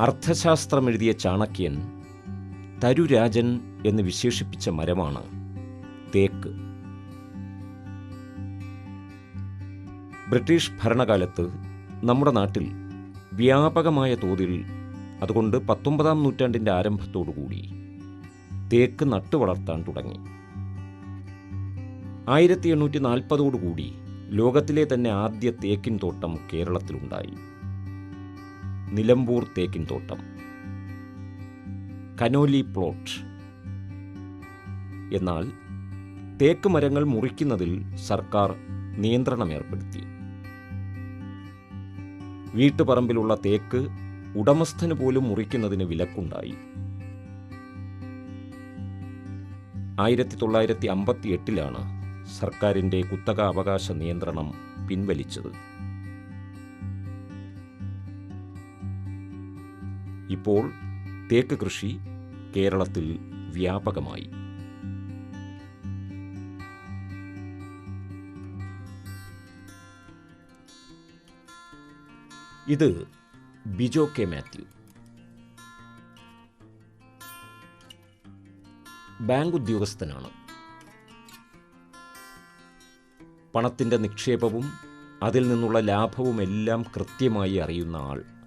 അർത്ഥശാസ്ത്രമെഴുതിയ ചാണക്യൻ തരുരാജൻ എന്ന് വിശേഷിപ്പിച്ച മരമാണ് തേക്ക്. ബ്രിട്ടീഷ് ഭരണകാലത്ത് നമ്മുടെ നാട്ടിൽ വ്യാപകമായ തോതിൽ അതുകൊണ്ട് പത്തൊമ്പതാം നൂറ്റാണ്ടിന്റെ ആരംഭത്തോടുകൂടി തേക്ക് നട്ടുവളർത്താൻ തുടങ്ങി. ആയിരത്തി എണ്ണൂറ്റി നാൽപ്പതോടുകൂടി ലോകത്തിലെ തന്നെ ആദ്യ തേക്കിൻ തോട്ടം കേരളത്തിലുണ്ടായി. നിലമ്പൂർ തേക്കിൻ തോട്ടം. Conolly plot. എന്നാൽ തേക്ക് മരങ്ങൾ മുറിക്കുന്നതിൽ സർക്കാർ നിയന്ത്രണം ഏർപ്പെടുത്തി. വീട്ടുപറമ്പിലുള്ള തേക്ക് ഉടമസ്ഥന് പോലും മുറിക്കുന്നതിന് വിലക്കുണ്ടായി. ആയിരത്തി തൊള്ളായിരത്തി അമ്പത്തി എട്ടിലാണ് സർക്കാരിന്റെ കുത്തക അവകാശ നിയന്ത്രണം പിൻവലിച്ചത്. ഇപ്പോൾ തേക്ക് കൃഷി കേരളത്തിൽ വ്യാപകമായി. ഇത് ബിജോ കെ മാത്യു. ബാങ്ക് ഉദ്യോഗസ്ഥനാണ്. പണത്തിന്റെ നിക്ഷേപവും അതിൽ നിന്നുള്ള ലാഭവുമെല്ലാം കൃത്യമായി അറിയുന്ന ആൾ.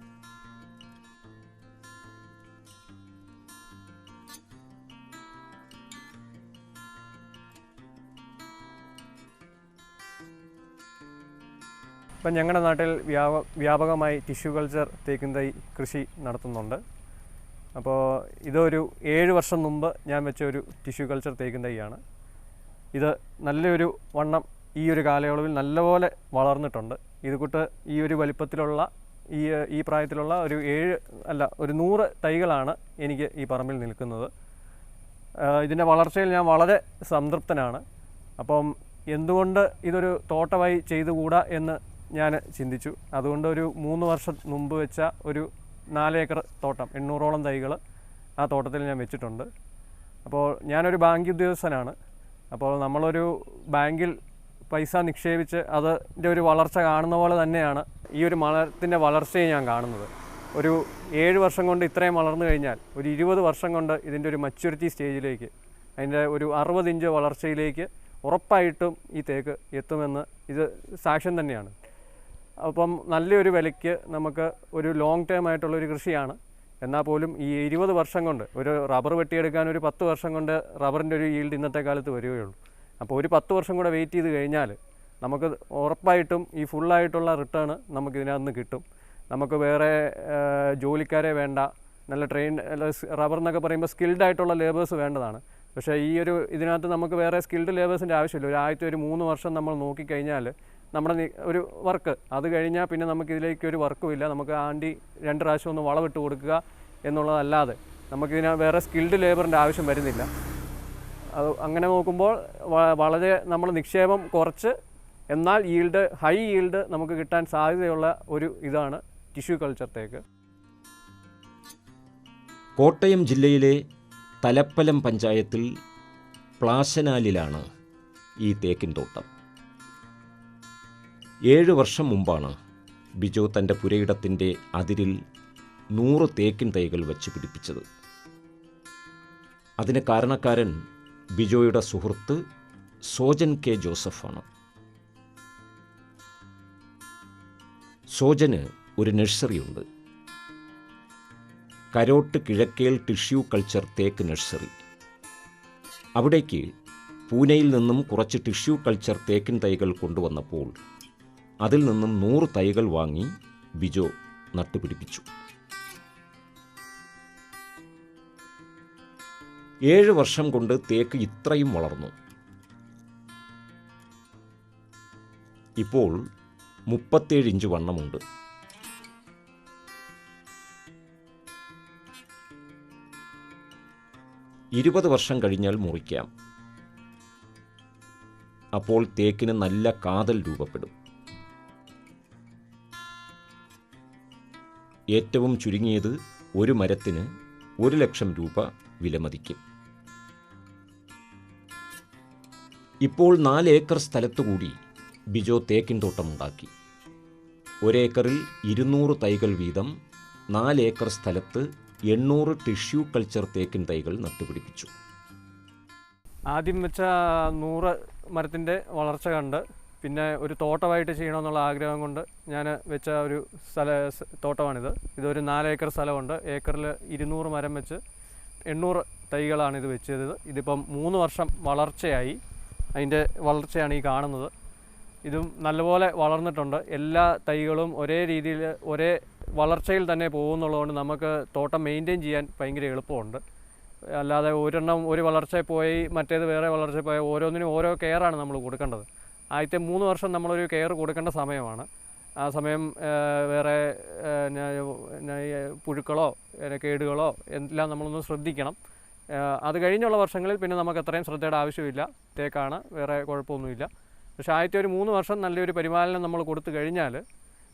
ഇപ്പം ഞങ്ങളുടെ നാട്ടിൽ വ്യാപ വ്യാപകമായി ടിഷ്യൂ കൾച്ചർ തേക്കും തൈ കൃഷി നടത്തുന്നുണ്ട്. അപ്പോൾ ഇതൊരു ഏഴ് വർഷം മുമ്പ് ഞാൻ വെച്ച ഒരു ടിഷ്യൂ കൾച്ചർ തേക്കും തൈയാണ് ഇത് നല്ലൊരു വണ്ണം ഈ ഒരു കാലയളവിൽ നല്ലപോലെ വളർന്നിട്ടുണ്ട്. ഇത് കൂട്ട് ഈ ഒരു വലിപ്പത്തിലുള്ള ഈ ഈ പ്രായത്തിലുള്ള ഒരു ഏഴ് അല്ല ഒരു നൂറ് തൈകളാണ് എനിക്ക് ഈ പറമ്പിൽ നിൽക്കുന്നത്. ഇതിന്റെ വളർച്ചയിൽ ഞാൻ വളരെ സംതൃപ്തനാണ്. അപ്പം എന്തുകൊണ്ട് ഇതൊരു തോട്ടമായി ചെയ്തുകൂടാ എന്ന് ഞാൻ ചിന്തിച്ചു. അതുകൊണ്ട് ഒരു മൂന്ന് വർഷം മുമ്പ് വെച്ച ഒരു നാലേക്കർ തോട്ടം എണ്ണൂറോളം തൈകൾ ആ തോട്ടത്തിൽ ഞാൻ വെച്ചിട്ടുണ്ട്. അപ്പോൾ ഞാനൊരു ബാങ്ക് ഉദ്യോഗസ്ഥനാണ്. അപ്പോൾ നമ്മളൊരു ബാങ്കിൽ പൈസ നിക്ഷേപിച്ച് അതിന്റെ ഒരു വളർച്ച കാണുന്ന പോലെ തന്നെയാണ് ഈ ഒരു മരത്തിന്റെ വളർച്ചയെ ഞാൻ കാണുന്നത്. ഒരു ഏഴ് വർഷം കൊണ്ട് ഇത്രയും വളർന്നു കഴിഞ്ഞാൽ ഒരു ഇരുപത് വർഷം കൊണ്ട് ഇതിന്റെ ഒരു മച്യൂരിറ്റി സ്റ്റേജിലേക്ക് അതിന്റെ ഒരു അറുപത് ഇഞ്ച് വളർച്ചയിലേക്ക് ഉറപ്പായിട്ടും ഈ തേക്ക് എത്തുമെന്ന് ഇത് സാക്ഷ്യം തന്നെയാണ്. അപ്പം നല്ലൊരു വിലയ്ക്ക് നമുക്ക് ഒരു ലോങ് ടേം ആയിട്ടുള്ളൊരു കൃഷിയാണ്. എന്നാൽ പോലും ഈ ഇരുപത് വർഷം കൊണ്ട് ഒരു റബ്ബർ വെട്ടിയെടുക്കാൻ ഒരു പത്ത് വർഷം കൊണ്ട് റബ്ബറിന്റെ ഒരു ഈൽഡ് ഇന്നത്തെ കാലത്ത് വരികയുള്ളൂ. അപ്പോൾ ഒരു പത്ത് വർഷം കൂടെ വെയിറ്റ് ചെയ്ത് കഴിഞ്ഞാൽ നമുക്ക് ഉറപ്പായിട്ടും ഈ ഫുള്ളായിട്ടുള്ള റിട്ടേൺ നമുക്ക് ഇതിനകത്ത് കിട്ടും. നമുക്ക് വേറെ ജോലിക്കാരെ വേണ്ട നല്ല ട്രെയിൻ റബ്ബർ എന്നൊക്കെ പറയുമ്പോൾ സ്കിൽഡ് ആയിട്ടുള്ള ലേബേഴ്സ് വേണ്ടതാണ്. പക്ഷേ ഈ ഒരു ഇതിനകത്ത് നമുക്ക് വേറെ സ്കിൽഡ് ലേബേഴ്സിന്റെ ആവശ്യമില്ല. ഒരു ആദ്യത്തെ ഒരു മൂന്ന് വർഷം നമ്മൾ നോക്കിക്കഴിഞ്ഞാൽ നമ്മുടെ ഒരു വർക്ക്. അത് കഴിഞ്ഞാൽ പിന്നെ നമുക്കിതിലേക്ക് ഒരു വർക്കും ഇല്ല. നമുക്ക് ആണ്ടി രണ്ട് പ്രാവശ്യം ഒന്ന് വളമിട്ട് കൊടുക്കുക എന്നുള്ളതല്ലാതെ നമുക്കിതിന് വേറെ സ്കിൽഡ് ലേബറിന്റെ ആവശ്യം വരുന്നില്ല. അത് അങ്ങനെ നോക്കുമ്പോൾ വളരെ നമ്മൾ നിക്ഷേപം കുറച്ച് എന്നാൽ ഈൽഡ് ഹൈ ഈൽഡ് നമുക്ക് കിട്ടാൻ സാധ്യതയുള്ള ഒരു ഇതാണ് ടിഷ്യൂ കൾച്ചർ തേക്ക്. കോട്ടയം ജില്ലയിലെ തലപ്പലം പഞ്ചായത്തിൽ പ്ലാശനാലിലാണ് ഈ തേക്കിൻ തോട്ടം. ഏഴ് വർഷം മുമ്പാണ് ബിജു തന്റെ പുരയിടത്തിന്റെ അതിരിൽ നൂറ് തേക്കിൻ തൈകൾ വച്ച് പിടിപ്പിച്ചത്. അതിന് കാരണക്കാരൻ ബിജോയുടെ സുഹൃത്ത് സോജൻ കെ ജോസഫാണ്. സോജന് ഒരു നഴ്സറിയുണ്ട്. കരോട്ട് കിഴക്കേൽ ടിഷ്യൂ കൾച്ചർ തേക്ക് നഴ്സറി. അവിടേക്ക് പൂനെയിൽ നിന്നും കുറച്ച് ടിഷ്യൂ കൾച്ചർ തേക്കിൻ തൈകൾ കൊണ്ടുവന്നപ്പോൾ അതിൽ നിന്നും നൂറ് തൈകൾ വാങ്ങി ബിജോ നട്ടുപിടിപ്പിച്ചു. ഏഴ് വർഷം കൊണ്ട് തേക്ക് ഇത്രയും വളർന്നു. ഇപ്പോൾ മുപ്പത്തേഴ് ഇഞ്ച് വണ്ണമുണ്ട്. ഇരുപത് വർഷം കഴിഞ്ഞാൽ മുറിക്കാം. അപ്പോൾ തേക്കിന് നല്ല കാതൽ രൂപപ്പെടും. ഏറ്റവും ചുരുങ്ങിയത് ഒരു മരത്തിന് ഒരു ലക്ഷം രൂപ വിലമതിക്കും. ഇപ്പോൾ നാല് ഏക്കർ സ്ഥലത്തുകൂടി ബിജോ തേക്കിൻ തോട്ടമുണ്ടാക്കി. ഒരേക്കറിൽ ഇരുന്നൂറ് തൈകൾ വീതം നാല് ഏക്കർ സ്ഥലത്ത് എണ്ണൂറ് ടിഷ്യൂ കൾച്ചർ തേക്കിൻ തൈകൾ നട്ടുപിടിപ്പിച്ചു. ആദ്യം വെച്ച നൂറ് മരത്തിന്റെ വളർച്ച കണ്ട് പിന്നെ ഒരു തോട്ടമായിട്ട് ചെയ്യണമെന്നുള്ള ആഗ്രഹം കൊണ്ട് ഞാൻ വെച്ച ഒരു സ്ഥല തോട്ടമാണിത്. ഇതൊരു നാല് ഏക്കർ സ്ഥലമുണ്ട്. ഏക്കറിൽ ഇരുന്നൂറ് മരം വെച്ച് എണ്ണൂറ് തൈകളാണ് ഇത് വെച്ചത്. ഇതിപ്പം മൂന്ന് വർഷം വളർച്ചയായി. അതിന്റെ വളർച്ചയാണ് ഈ കാണുന്നത്. ഇതും നല്ലപോലെ വളർന്നിട്ടുണ്ട്. എല്ലാ തൈകളും ഒരേ രീതിയിൽ ഒരേ വളർച്ചയിൽ തന്നെ പോകുന്നുള്ളതുകൊണ്ട് നമുക്ക് തോട്ടം മെയിന്റെയിൻ ചെയ്യാൻ ഭയങ്കര എളുപ്പമുണ്ട്. അല്ലാതെ ഒരെണ്ണം ഒരു വളർച്ചയിൽ പോയി മറ്റേത് വേറെ വളർച്ചയിൽ പോയി ഓരോന്നിനും ഓരോ കെയറാണ് നമ്മൾ കൊടുക്കേണ്ടത്. ആദ്യത്തെ മൂന്ന് വർഷം നമ്മളൊരു കെയർ കൊടുക്കേണ്ട സമയമാണ്. ആ സമയം വേറെ പുഴുക്കളോ കേടുകളോ എല്ലാം നമ്മളൊന്ന് ശ്രദ്ധിക്കണം. അത് കഴിഞ്ഞുള്ള വർഷങ്ങളിൽ പിന്നെ നമുക്ക് അത്രയും ശ്രദ്ധയുടെ ആവശ്യമില്ല. തേക്കാണ് വേറെ കുഴപ്പമൊന്നുമില്ല. പക്ഷേ ആദ്യത്തെ ഒരു മൂന്ന് വർഷം നല്ലൊരു പരിപാലനം നമ്മൾ കൊടുത്തു കഴിഞ്ഞാൽ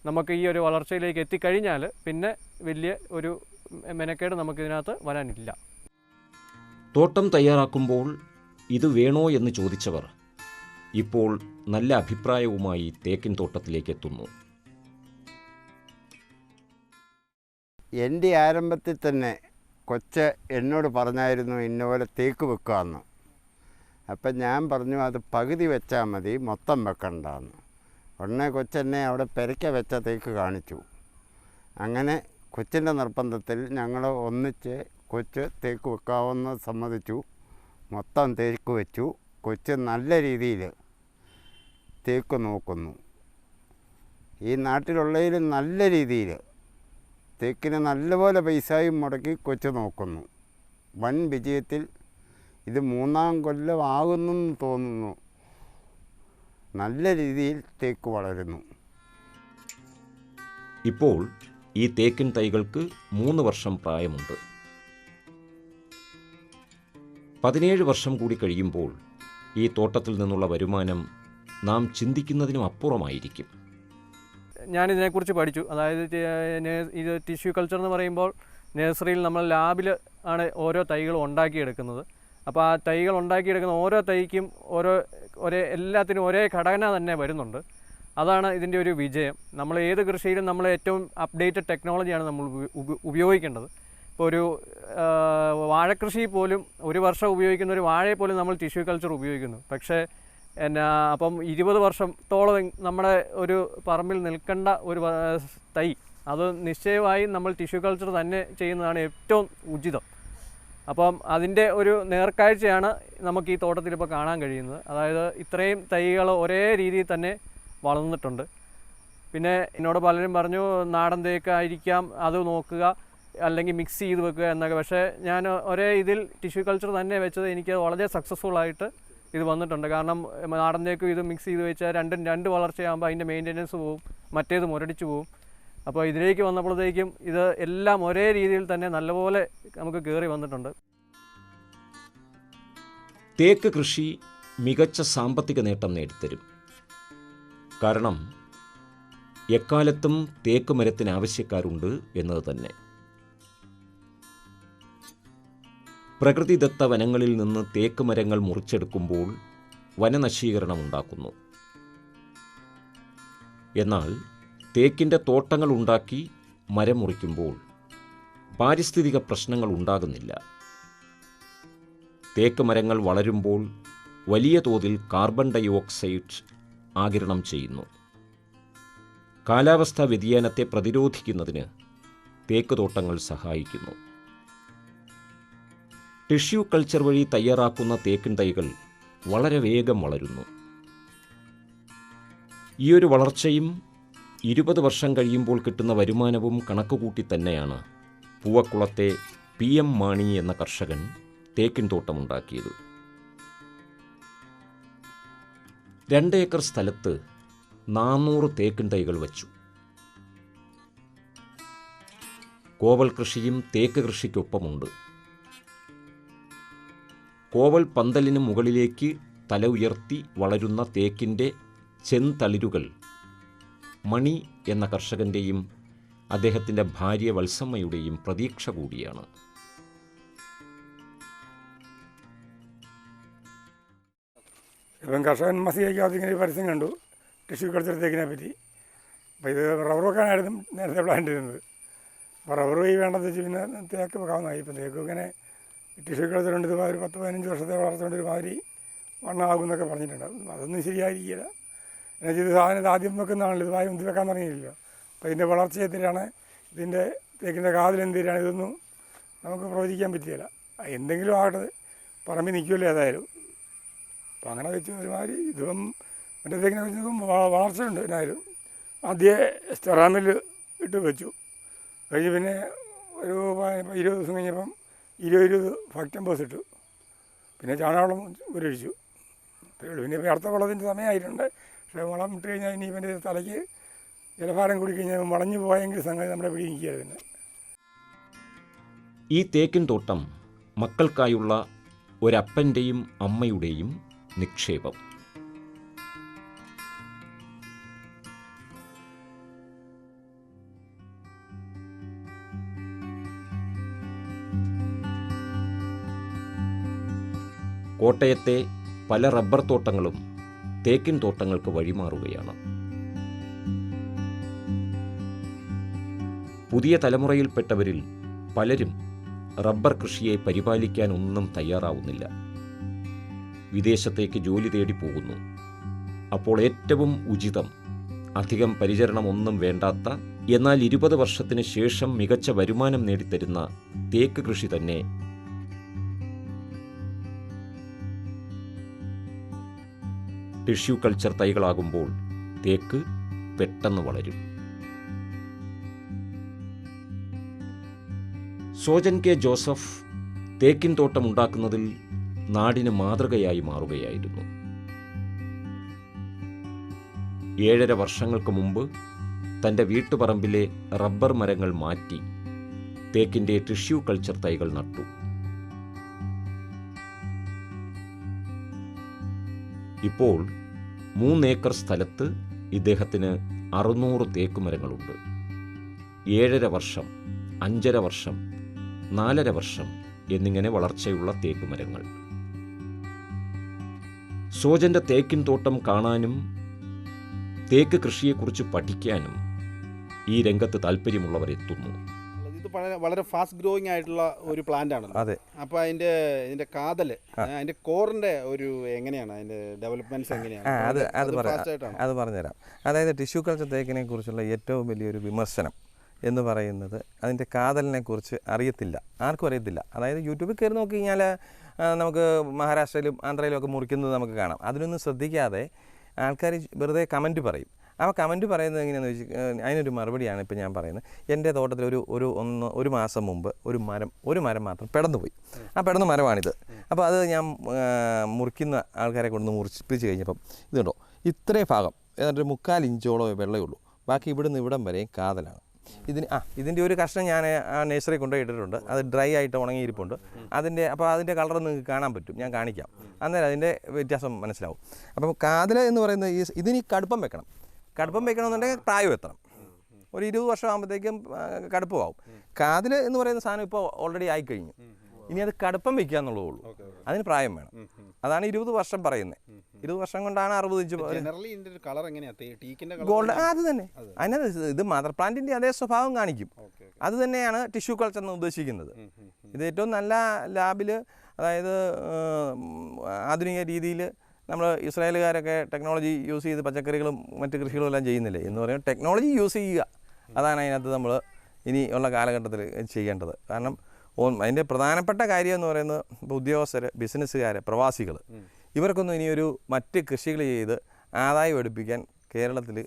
നമുക്ക് ഈ ഒരു വളർച്ചയിലേക്ക് എത്തിക്കഴിഞ്ഞാൽ പിന്നെ വലിയ ഒരു മെനക്കേട് നമുക്കിതിനകത്ത് വരാനില്ല. തോട്ടം തയ്യാറാക്കുമ്പോൾ ഇത് വേണോ എന്ന് ചോദിച്ചവർ ഇപ്പോൾ നല്ല അഭിപ്രായവുമായി തേക്കിൻ തോട്ടത്തിലേക്ക് എത്തുന്നു. എന്റെ ആരംഭത്തിൽ തന്നെ കൊച്ച എന്നോട് പറഞ്ഞായിരുന്നു ഇന്നപോലെ തേക്ക് വെക്കാമെന്ന് അപ്പം ഞാൻ പറഞ്ഞു അത് പകുതി വെച്ചാൽ മതി മൊത്തം വെക്കണ്ടെന്ന്. ഉടനെ കൊച്ചെന്നെ അവിടെ പെരയ്ക്ക വെച്ച തേക്ക് കാണിച്ചു. അങ്ങനെ കൊച്ചിന്റെ നിർബന്ധത്തിൽ ഞങ്ങൾ ഒന്നിച്ച് കൊച്ച് തേക്ക് വെക്കാവുന്ന സമ്മതിച്ചു. മൊത്തം തേക്ക് വെച്ചു. കൊച്ച് നല്ല രീതിയിൽ തേക്ക് നോക്കുന്നു. ഈ നാട്ടിലുള്ളതിൽ നല്ല രീതിയിൽ തേക്കിന് നല്ലപോലെ പൈസയും മുടക്കി കൊച്ചു നോക്കുന്നു. വൻ വിജയത്തിൽ ഇത് മൂന്നാം കൊല്ലം ആകുന്നെന്ന് തോന്നുന്നു. നല്ല രീതിയിൽ തേക്ക് വളരുന്നു. ഇപ്പോൾ ഈ തേക്കിൻ തൈകൾക്ക് മൂന്ന് വർഷം പ്രായമുണ്ട്. പതിനേഴ് വർഷം കൂടി കഴിയുമ്പോൾ ഈ തോട്ടത്തിൽ നിന്നുള്ള വരുമാനം നാം ചിന്തിക്കുന്നതിനും അപ്പുറമായിരിക്കും. ഞാൻ ഇതിനെക്കുറിച്ച് പഠിച്ചു. അതായത് ഇത് ടിഷ്യൂ കൾച്ചർ എന്ന് പറയുമ്പോൾ നഴ്സറിയിൽ നമ്മൾ ലാബിൽ ആണ് ഓരോ തൈകളും ഉണ്ടാക്കിയെടുക്കുന്നത്. അപ്പോൾ ആ തൈകൾ ഉണ്ടാക്കിയെടുക്കുന്ന ഓരോ തൈക്കും ഓരോ ഒരേ എല്ലാത്തിനും ഒരേ ഘടന തന്നെ വരുന്നുണ്ട്. അതാണ് ഇതിന്റെ ഒരു വിജയം. നമ്മൾ ഏത് കൃഷിയിലും നമ്മൾ ഏറ്റവും അപ്ഡേറ്റഡ് ടെക്നോളജിയാണ് നമ്മൾ ഉപ- ഉപ- ഉപയോഗിക്കേണ്ടത്. ഇപ്പോൾ ഒരു വാഴക്കൃഷി പോലും ഒരു വർഷം ഉപയോഗിക്കുന്ന ഒരു വാഴയെ പോലും നമ്മൾ ടിഷ്യൂ കൾച്ചർ ഉപയോഗിക്കുന്നു. പക്ഷേ എന്നാ അപ്പം ഇരുപത് വർഷത്തോളം നമ്മുടെ ഒരു പറമ്പിൽ നിൽക്കേണ്ട ഒരു തൈ അത് നിശ്ചയമായും നമ്മൾ ടിഷ്യൂ കൾച്ചർ തന്നെ ചെയ്യുന്നതാണ് ഏറ്റവും ഉചിതം. അപ്പം അതിന്റെ ഒരു നേർക്കാഴ്ചയാണ് നമുക്ക് ഈ തോട്ടത്തിൽ ഇപ്പോൾ കാണാൻ കഴിയുന്നത്. അതായത് ഇത്രയും തൈകൾ ഒരേ രീതിയിൽ തന്നെ വളർന്നിട്ടുണ്ട്. പിന്നെ എന്നോട് പലരും പറഞ്ഞു നാടൻ തേക്കായിരിക്കാം അത് നോക്കുക അല്ലെങ്കിൽ മിക്സ് ചെയ്ത് വെക്കുക എന്നൊക്കെ. പക്ഷേ ഞാൻ ഒരേ ഇതിൽ ടിഷ്യൂ കൾച്ചർ തന്നെ വെച്ചത് എനിക്ക് വളരെ സക്സസ്ഫുൾ ആയിട്ട് ഇത് വന്നിട്ടുണ്ട്. കാരണം തേക്കും ഇത് മിക്സ് ചെയ്ത് വെച്ചാൽ രണ്ടും രണ്ട് വളർച്ചയാകുമ്പോൾ അതിന്റെ മെയിന്റെനൻസ് പോവും. മറ്റേത് മുരടിച്ച് പോവും. അപ്പോൾ ഇതിലേക്ക് വന്നപ്പോഴത്തേക്കും ഇത് എല്ലാം ഒരേ രീതിയിൽ തന്നെ നല്ലപോലെ നമുക്ക് കയറി വന്നിട്ടുണ്ട്. തേക്ക് കൃഷി മികച്ച സാമ്പത്തിക നേട്ടം നേടിത്തരും. കാരണം എക്കാലത്തും തേക്ക് മരത്തിന് ആവശ്യക്കാരുണ്ട് എന്നത് തന്നെ. പ്രകൃതിദത്ത വനങ്ങളിൽ നിന്ന് തേക്ക് മരങ്ങൾ മുറിച്ചെടുക്കുമ്പോൾ വനനശീകരണം ഉണ്ടാക്കുന്നു എന്നാൽ തേക്കിന്റെ തോട്ടങ്ങൾ ഉണ്ടാക്കി മരം മുറിക്കുമ്പോൾ പാരിസ്ഥിതിക പ്രശ്നങ്ങൾ ഉണ്ടാകുന്നില്ല. തേക്ക് മരങ്ങൾ വളരുമ്പോൾ വലിയ തോതിൽ കാർബൺ ഡൈ ഓക്സൈഡ് ആഗിരണം ചെയ്യുന്നു. കാലാവസ്ഥാ വ്യതിയാനത്തെ പ്രതിരോധിക്കുന്നതിന് തേക്ക് തോട്ടങ്ങൾ സഹായിക്കുന്നു. ടിഷ്യൂ കൾച്ചർ വഴി തയ്യാറാക്കുന്ന തേക്കിൻ തൈകൾ വളരെ വേഗം വളരുന്നു. ഈ ഒരു വളർച്ചയും ഇരുപത് വർഷം കഴിയുമ്പോൾ കിട്ടുന്ന വരുമാനവും കണക്കുകൂട്ടി തന്നെയാണ് പൂവക്കുളത്തെ പി എം മാണി എന്ന കർഷകൻ തേക്കിൻ തോട്ടമുണ്ടാക്കിയത്. രണ്ട് ഏക്കർ സ്ഥലത്ത് നാനൂറ് തേക്കിൻ തൈകൾ വച്ചു. കോവൽ കൃഷിയും തേക്ക് കൃഷിക്കൊപ്പമുണ്ട്. കോവൽ പന്തലിന് മുകളിലേക്ക് തല ഉയർത്തി വളരുന്ന തേക്കിന്റെ ചെന്തളിരുകൾ. മണി എന്ന കർഷകന്റെയും അദ്ദേഹത്തിന്റെ ഭാര്യ വത്സമ്മയുടെയും പ്രതീക്ഷ കൂടിയാണ്. ഇപ്പം കർഷകൻ മസിയയ്ക്കകത്ത് ഇങ്ങനെ പരസ്യം കണ്ടു. ടിഷ്യൂ കൾച്ചർ തേക്കിനെ പറ്റി. അപ്പോൾ ഇത് റബ്ബർ വെക്കാനായിരുന്നു നേരത്തെ പ്ലാൻ ചെയ്തിരുന്നത്. അപ്പോൾ റബ്ബർ വേണ്ടത് വെച്ച് പിന്നെ തേക്ക് വെക്കാവുന്നതായി. ഇപ്പം തേക്ക് ഇങ്ങനെ ടിഷ്യൂ കൾച്ചറുണ്ട് ഇതുമാതിരി പത്ത് പതിനഞ്ച് വർഷത്തെ വളർത്തുകൊണ്ട് ഒരുമാതിരി മണ്ണാകുമെന്നൊക്കെ പറഞ്ഞിട്ടുണ്ട്. അതൊന്നും ശരിയായിരിക്കില്ല. എന്നാൽ ഇത് സാധനം ഇത് ആദ്യം വെക്കുന്നതാണല്ലോ. ഇത് മുന്തി വെക്കാൻ തുടങ്ങിയില്ലല്ലോ അപ്പോൾ ഇതിന്റെ വളർച്ച എന്തിനാണ് ഇതിന്റെ തേക്കിന്റെ കാതിൽ എന്തിനാണ് ഇതൊന്നും നമുക്ക് പ്രവചിക്കാൻ പറ്റിയില്ല എന്തെങ്കിലും ആകട്ടെ. പറമ്പിൽ നിൽക്കുമല്ലോ ഏതായാലും. അപ്പം അങ്ങനെ വെച്ച് ഒരുമാതിരി ഇതിപ്പം മറ്റേ തേക്കിനെ വെച്ച് നോക്കുമ്പോൾ വ- വളർച്ചയുണ്ട് എന്നായാലും. ആദ്യം സ്റ്റെറാമിൽ ഇട്ട് വെച്ചു. കഴിഞ്ഞ് പിന്നെ ഒരു ഇരുപത് ദിവസം കഴിഞ്ഞപ്പം ഇരുപത് ഇരുപത് ഫക്ടംബേഴ്സ് ഇട്ടു. പിന്നെ ചാണകവളം ഉപരിച്ചു അത്രയേ ഉള്ളൂ. പിന്നെ അടുത്ത വളത്തിന്റെ സമയമായിട്ടുണ്ട്. പക്ഷേ വളം ഇട്ട് കഴിഞ്ഞാൽ ഇനി ഇവന്റെ തലയ്ക്ക് ജലഭാരം കൂടി കഴിഞ്ഞാൽ വളഞ്ഞു പോയെങ്കിൽ സംഗതി നമ്മുടെ പിടി നിൽക്കുക പിന്നെ. ഈ തേക്കിൻ തോട്ടം മക്കൾക്കായുള്ള ഒരപ്പന്റെയും അമ്മയുടെയും നിക്ഷേപം. കോട്ടയത്തെ പല റബ്ബർ തോട്ടങ്ങളും തേക്കിൻ തോട്ടങ്ങൾക്ക് വഴിമാറുകയാണ്. പുതിയ തലമുറയിൽപ്പെട്ടവരിൽ പലരും റബ്ബർ കൃഷിയെ പരിപാലിക്കാൻ ഒന്നും തയ്യാറാവുന്നില്ല. വിദേശത്തേക്ക് ജോലി തേടി പോകുന്നു. അപ്പോൾ ഏറ്റവും ഉചിതം അധികം പരിചരണം ഒന്നും വേണ്ടാത്ത എന്നാൽ ഇരുപത് വർഷത്തിന് ശേഷം മികച്ച വരുമാനം നേടിത്തരുന്ന തേക്ക് കൃഷി തന്നെ ടിഷ്യൂ കൾച്ചർ തൈകളാകുമ്പോൾ തേക്ക് പെട്ടെന്ന് വളരും. സോജൻ കെ ജോസഫ് തേക്കിൻ തോട്ടം ഉണ്ടാക്കുന്നതിൽ നാടിന് മാതൃകയായി മാറുകയായിരുന്നു. ഏഴര വർഷങ്ങൾക്ക് മുമ്പ് തന്റെ വീട്ടുപറമ്പിലെ റബ്ബർ മരങ്ങൾ മാറ്റി തേക്കിന്റെ ടിഷ്യൂ കൾച്ചർ തൈകൾ നട്ടു. ഇപ്പോൾ മൂന്നേക്കർ സ്ഥലത്ത് ഇദ്ദേഹത്തിന് അറുന്നൂറ് തേക്കുമരങ്ങളുണ്ട്. ഏഴര വർഷം അഞ്ചര വർഷം നാലര വർഷം എന്നിങ്ങനെ വളർച്ചയുള്ള തേക്കുമരങ്ങൾ. സോജന്റെ തേക്കിൻ തോട്ടം കാണാനും തേക്ക് കൃഷിയെക്കുറിച്ച് പഠിക്കാനും ഈ രംഗത്ത് ഇത് വളരെ വളരെ ഫാസ്റ്റ് ഗ്രോയിങ് ആയിട്ടുള്ള ഒരു പ്ലാന്റ് ആണ് അതെ. അപ്പോൾ അതിന്റെ ഇതിന്റെ കാതൽ അതിന്റെ കോറിന്റെ ഒരു എങ്ങനെയാണ്? അതിന്റെ ഡെവലപ്മെന്റ്സ് എങ്ങനെയാണ്? ആ അത് അത് പറയാം? അത് പറഞ്ഞുതരാം. അതായത് ടിഷ്യൂ കൾച്ചർ തേക്കിനെ കുറിച്ചുള്ള ഏറ്റവും വലിയൊരു വിമർശനം എന്ന് പറയുന്നത് അതിന്റെ കാതലിനെ കുറിച്ച് അറിയത്തില്ല. ആർക്കും അറിയത്തില്ല. അതായത് യൂട്യൂബിൽ കയറി നോക്കി കഴിഞ്ഞാൽ നമുക്ക് മഹാരാഷ്ട്രയിലും ആന്ധ്രയിലും ഒക്കെ മുറിക്കുന്നത് നമുക്ക് കാണാം. അതിനൊന്നും ശ്രദ്ധിക്കാതെ ആൾക്കാർ വെറുതെ കമന്റ് പറയും. ആ കമന്റ് പറയുന്നത് എങ്ങനെയാണെന്ന് ചോദിച്ചാൽ അതിനൊരു മറുപടിയാണ് ഇപ്പോൾ ഞാൻ പറയുന്നത്. എന്റെ തോട്ടത്തിൽ ഒരു ഒരു ഒന്ന് ഒരു മാസം മുമ്പ് ഒരു മരം ഒരു മരം മാത്രം പെടന്നു പോയി ആ പെടന്ന മരമാണിത്. അപ്പോൾ അത് ഞാൻ മുറിക്കുന്ന ആൾക്കാരെ കൊണ്ടുവന്ന് മുറിപ്പിച്ച് കഴിഞ്ഞപ്പം ഇത് കണ്ടോ? ഇത്രയും ഭാഗം എന്നിട്ട് മുക്കാൽ ഇഞ്ചോളം വെള്ളമേ ഉള്ളൂ. ബാക്കി ഇവിടുന്ന് ഇവിടം വരെയും കാതലാണ്. ഇതിന് ആ ഇതിന്റെ ഒരു കഷ്ണം ഞാൻ ആ നേഴ്സറി കൊണ്ടുപോയി ഇട്ടിട്ടുണ്ട്. അത് ഡ്രൈ ആയിട്ട് ഉണങ്ങിയിരിപ്പുണ്ട് അതിന്റെ അപ്പോൾ അതിന്റെ കളർ നിങ്ങൾക്ക് കാണാൻ പറ്റും. ഞാൻ കാണിക്കാം. അന്നേരം അതിന്റെ വ്യത്യാസം മനസ്സിലാവും. അപ്പം കാതല എന്ന് പറയുന്നത് ഈ ഇതിന് കടുപ്പം വെക്കണം. കടുപ്പം വെക്കണമെന്നുണ്ടെങ്കിൽ പ്രായം എത്തണം. ഒരു ഇരുപത് വർഷം ആകുമ്പോഴത്തേക്കും കടുപ്പമാകും കടുപ്പമാവും കാതിൽ എന്ന് പറയുന്ന സാധനം ഇപ്പോൾ ഓൾറെഡി ആയിക്കഴിഞ്ഞു. ഇനി അത് കടുപ്പം വെക്കുക എന്നുള്ളതേ ഉള്ളൂ അതിന് പ്രായം വേണം. അതാണ് ഇരുപത് വർഷം പറയുന്നത്. ഇരുപത് വർഷം കൊണ്ടാണ് അറുപത് ഇഞ്ച് ഗോൾഡ് അത് തന്നെ. അതിനകത്ത് ഇത് മദർ പ്ലാന്റിന്റെ അതേ സ്വഭാവം കാണിക്കും. അത് തന്നെയാണ് ടിഷ്യൂ കൾച്ചർ എന്ന് ഉദ്ദേശിക്കുന്നത്. ഇത് ഏറ്റവും നല്ല ലാബിൽ അതായത് ആധുനിക രീതിയിൽ നമ്മൾ ഇസ്രായേലുകാരൊക്കെ ടെക്നോളജി യൂസ് ചെയ്ത് പച്ചക്കറികളും മറ്റ് കൃഷികളും എല്ലാം ചെയ്യുന്നില്ലേ? എന്ന് പറയുമ്പോൾ ടെക്നോളജി യൂസ് ചെയ്യുക. അതാണ് അതിനകത്ത് നമ്മൾ ഇനി ഉള്ള കാലഘട്ടത്തിൽ ചെയ്യേണ്ടത്. കാരണം ഓ- അതിന്റെ പ്രധാനപ്പെട്ട കാര്യം എന്ന് പറയുന്നത് ഇപ്പോൾ ഉദ്യോഗസ്ഥർ ബിസിനസ്സുകാർ പ്രവാസികൾ ഇവർക്കൊന്നും ഇനിയൊരു മറ്റ് കൃഷികൾ ചെയ്ത് ആദായം എടുപ്പിക്കാൻ കേരളത്തിൽ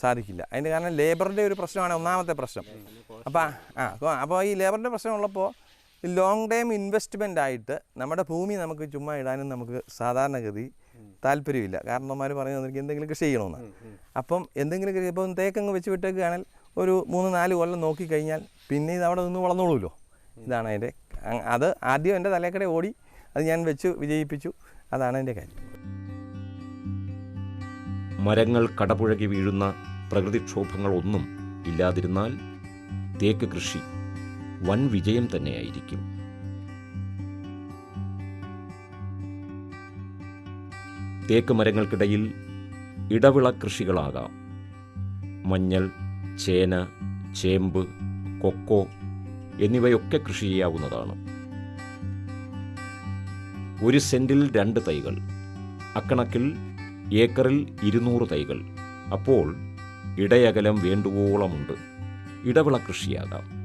സാധിക്കില്ല. അതിന്റെ കാരണം ലേബറിന്റെ ഒരു പ്രശ്നമാണ് ഒന്നാമത്തെ പ്രശ്നം. അപ്പോൾ ആ അപ്പോൾ- അപ്പോൾ ഈ ലേബറിന്റെ പ്രശ്നം ഉള്ളപ്പോൾ ലോങ് ടൈം ഇൻവെസ്റ്റ്മെന്റ് ആയിട്ട് നമ്മുടെ ഭൂമി നമുക്ക് ചുമ്മാ ഇടാനും നമുക്ക് സാധാരണഗതി താല്പര്യമില്ല. കാരണവന്മാർ പറഞ്ഞു തന്നിരിക്കും എന്തെങ്കിലും കൃഷി ചെയ്യണമെന്ന് അപ്പം എന്തെങ്കിലും കൃഷി ഇപ്പം തേക്കങ്ങ് വെച്ച് വിട്ടേക്കുകയാണെങ്കിൽ ഒരു മൂന്ന് നാല് കൊല്ലം നോക്കിക്കഴിഞ്ഞാൽ പിന്നെ ഇത് അവിടെ നിന്ന് വളർന്നോളൂല്ലോ ഇതാണ് അതിന്റെ അത് ആദ്യം എന്റെ തലേക്കടെ ഓടി അത് ഞാൻ വെച്ച് വിജയിപ്പിച്ചു. അതാണ് എന്റെ കാര്യം. മരങ്ങൾ കടപുഴകി വീഴുന്ന പ്രകൃതിക്ഷോഭങ്ങളൊന്നും ഇല്ലാതിരുന്നാൽ തേക്ക് കൃഷി വൻ വിജയം തന്നെയായിരിക്കും. തേക്ക് മരങ്ങൾക്കിടയിൽ ഇടവിള കൃഷികളാകാം. മഞ്ഞൾ ചേന ചേമ്പ് കൊക്കോ എന്നിവയൊക്കെ കൃഷി ചെയ്യാവുന്നതാണ്. ഒരു സെന്റിൽ രണ്ട് തൈകൾ അക്കണക്കിൽ ഏക്കറിൽ ഇരുന്നൂറ് തൈകൾ. അപ്പോൾ ഇടയകലം വേണ്ടുവോളമുണ്ട്. ഇടവിള കൃഷിയാകാം.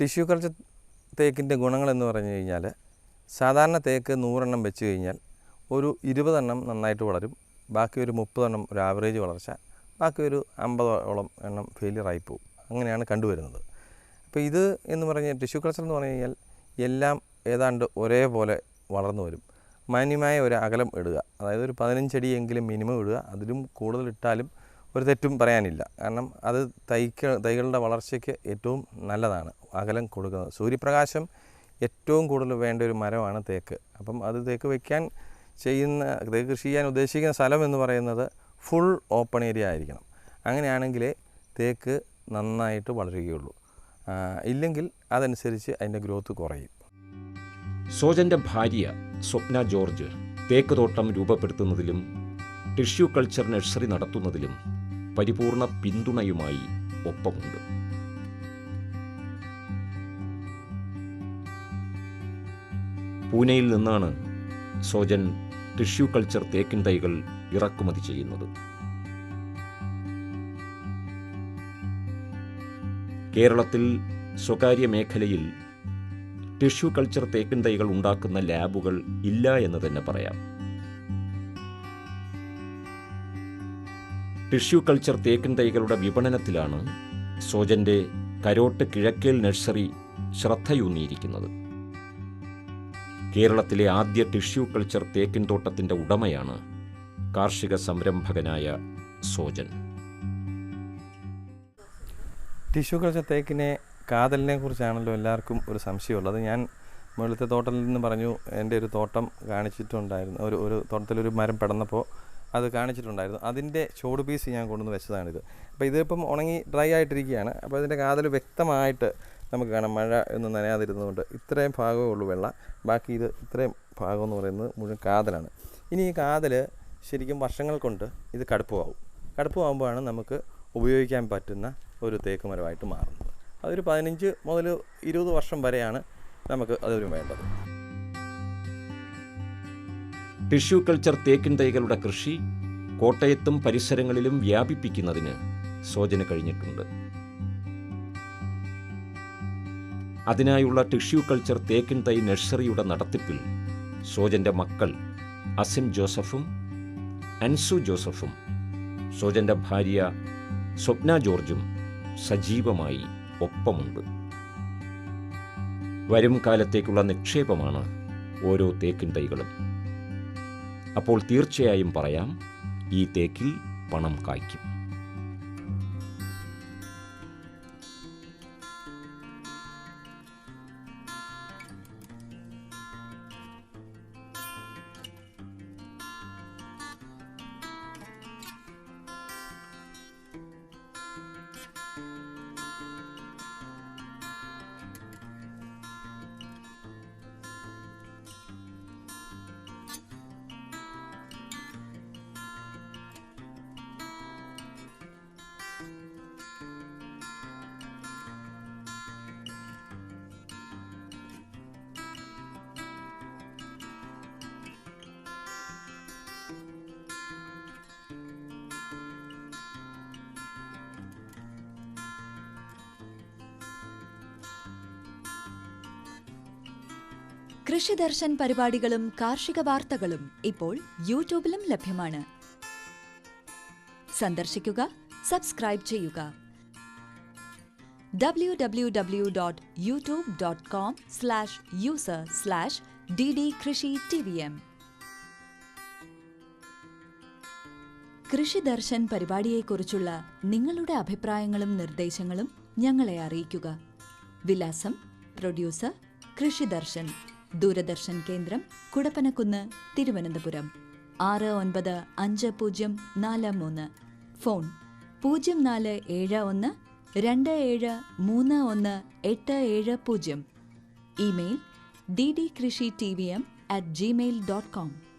ടിഷ്യൂ കൾച്ചർ തേക്കിന്റെ ഗുണങ്ങളെന്ന് പറഞ്ഞു കഴിഞ്ഞാൽ സാധാരണ തേക്ക് നൂറെണ്ണം വെച്ച് കഴിഞ്ഞാൽ ഒരു ഇരുപതെണ്ണം നന്നായിട്ട് വളരും. ബാക്കി ഒരു മുപ്പതെണ്ണം ഒരു ആവറേജ് വളർച്ച ബാക്കി ഒരു അമ്പതോളം എണ്ണം ഫെയിലിയറായി പോകും അങ്ങനെയാണ് കണ്ടുവരുന്നത്. അപ്പോൾ ഇത് എന്ന് പറഞ്ഞാൽ ടിഷ്യൂ കൾച്ചർ എന്ന് പറഞ്ഞു കഴിഞ്ഞാൽ എല്ലാം ഏതാണ്ട് ഒരേപോലെ വളർന്നു വരും. മാന്യമായ ഒരു അകലം ഇടുക അതായത് ഒരു പതിനഞ്ചടിയെങ്കിലും മിനിമം ഇടുക അതിലും കൂടുതൽ ഇട്ടാലും ഒരു തെറ്റും പറയാനില്ല. കാരണം അത് തൈക്ക തൈകളുടെ വളർച്ചയ്ക്ക് ഏറ്റവും നല്ലതാണ്. അകലം കൊടുക്കുന്നത്. സൂര്യപ്രകാശം ഏറ്റവും കൂടുതൽ വേണ്ട ഒരു മരമാണ് തേക്ക്. അപ്പം അത് തേക്ക് വയ്ക്കാൻ ചെയ്യുന്ന തേക്ക് കൃഷി ചെയ്യാൻ ഉദ്ദേശിക്കുന്ന സ്ഥലം എന്ന് പറയുന്നത് ഫുൾ ഓപ്പൺ ഏരിയ ആയിരിക്കണം. അങ്ങനെയാണെങ്കിലേ തേക്ക് നന്നായിട്ട് വളരുകയുള്ളൂ. ഇല്ലെങ്കിൽ അതനുസരിച്ച് അതിന്റെ ഗ്രോത്ത് കുറയും. സോജന്റെ ഭാര്യ സ്വപ്ന ജോർജ് തേക്ക് തോട്ടം രൂപപ്പെടുത്തുന്നതിലും ടിഷ്യൂ കൾച്ചർ നഴ്സറി നടത്തുന്നതിലും പരിപൂർണ പിന്തുണയുമായി ഒപ്പമുണ്ട്. പൂനെയിൽ നിന്നാണ് സോജൻ ടിഷ്യൂ കൾച്ചർ തേക്കിൻ തൈകൾ ഇറക്കുമതി ചെയ്യുന്നത്. കേരളത്തിൽ സ്വകാര്യ മേഖലയിൽ ടിഷ്യൂ കൾച്ചർ തേക്കിൻ തൈകൾ ഉണ്ടാക്കുന്ന ലാബുകൾ ഇല്ല എന്ന് തന്നെ പറയാം. ടിഷ്യൂ കൾച്ചർ തേക്കിൻ തൈകളുടെ വിപണനത്തിലാണ് സോജന്റെ കരോട്ട് കിഴക്കേൽ നഴ്സറി ശ്രദ്ധയൂന്നിയിരിക്കുന്നത്. കേരളത്തിലെ ആദ്യ ടിഷ്യൂ കൾച്ചർ തേക്കിൻ തോട്ടത്തിന്റെ ഉടമയാണ് കാർഷിക സംരംഭകനായ സോജൻ. ടിഷ്യൂ കൾച്ചർ തേക്കിനെ കാതലിനെ കുറിച്ചാണല്ലോ എല്ലാവർക്കും ഒരു സംശയമുള്ളത്. ഞാൻ മുകളിലത്തെ തോട്ടത്തിൽ നിന്ന് പറഞ്ഞു എന്റെ ഒരു തോട്ടം കാണിച്ചിട്ടുണ്ടായിരുന്നു. ഒരു ഒരു തോട്ടത്തിലൊരു മരം പെടന്നപ്പോൾ അത് കാണിച്ചിട്ടുണ്ടായിരുന്നു. അതിന്റെ ഷോർട്ട് പീസ് ഞാൻ കൊണ്ടുവന്ന് വെച്ചതാണിത്. അപ്പോൾ ഇതിപ്പം ഉണങ്ങി ഡ്രൈ ആയിട്ടിരിക്കുകയാണ്. അപ്പോൾ ഇതിന്റെ കാതൽ വ്യക്തമായിട്ട് നമുക്ക് കാണാം. മഴ ഒന്നും നനയാതിരുന്നതുകൊണ്ട് ഇത്രയും ഭാഗമേ ഉള്ളൂ വെള്ളം. ബാക്കി ഇത് ഇത്രയും ഭാഗം എന്ന് പറയുന്നത് മുഴുവൻ കാതലാണ്. ഇനി ഈ കാതൽ ശരിക്കും വർഷങ്ങൾ കൊണ്ട് ഇത് കടുപ്പമാകും. കടുപ്പമാകുമ്പോഴാണ് നമുക്ക് ഉപയോഗിക്കാൻ പറ്റുന്ന ഒരു തേക്ക് മരമായിട്ട് മാറുന്നത്. അതൊരു പതിനഞ്ച് മുതൽ ഇരുപത് വർഷം വരെയാണ് നമുക്ക് അതൊരു വേണ്ടത്. ടിഷ്യൂ കൾച്ചർ തേക്കിൻ തൈകളുടെ കൃഷി കോട്ടയത്തും പരിസരങ്ങളിലും വ്യാപിപ്പിക്കുന്നതിന് സോജന കഴിഞ്ഞിട്ടുണ്ട്. അതിനായുള്ള ടിഷ്യൂ കൾച്ചർ തേക്കിൻ തൈ നഴ്സറിയുടെ നടത്തിപ്പിൽ സോജന്റെ മക്കൾ അസിം ജോസഫും അൻസു ജോസഫും സോജന്റെ ഭാര്യ സ്വപ്ന ജോർജും സജീവമായി ഒപ്പമുണ്ട്. വരും കാലത്തേക്കുള്ള നിക്ഷേപമാണ് ഓരോ തേക്കിൻ തൈകളും. അപ്പോൾ തീർച്ചയായും പറയാം ഈ തേക്കിൽ പണം കായ്ക്കും. കൃഷിദർശൻ പരിപാടികളും കാർഷിക വാർത്തകളും ഇപ്പോൾ യൂട്യൂബിലും ലഭ്യമാണ്. സന്ദർശിക്കുക സബ്സ്ക്രൈബ് ചെയ്യുക. W W W dot YouTube dot com slash user slash D D krishi T V M Krishidarshan പരിപാടിയെക്കുറിച്ചുള്ള നിങ്ങളുടെ അഭിപ്രായങ്ങളും നിർദ്ദേശങ്ങളും ഞങ്ങളെ അറിയിക്കുക. വിലാസം പ്രൊഡ്യൂസർ കൃഷിദർശൻ. ദൂരദർശൻ കേന്ദ്രം കുടപ്പനക്കുന്ന് തിരുവനന്തപുരം. ആറ് ഒൻപത് അഞ്ച് പൂജ്യം നാല് മൂന്ന്. ഫോൺ പൂജ്യം നാല് ഏഴ് ഒന്ന് രണ്ട് ഏഴ് മൂന്ന് ഒന്ന് എട്ട് ഏഴ് പൂജ്യം. Email D D krishi T V M at Gmail dot com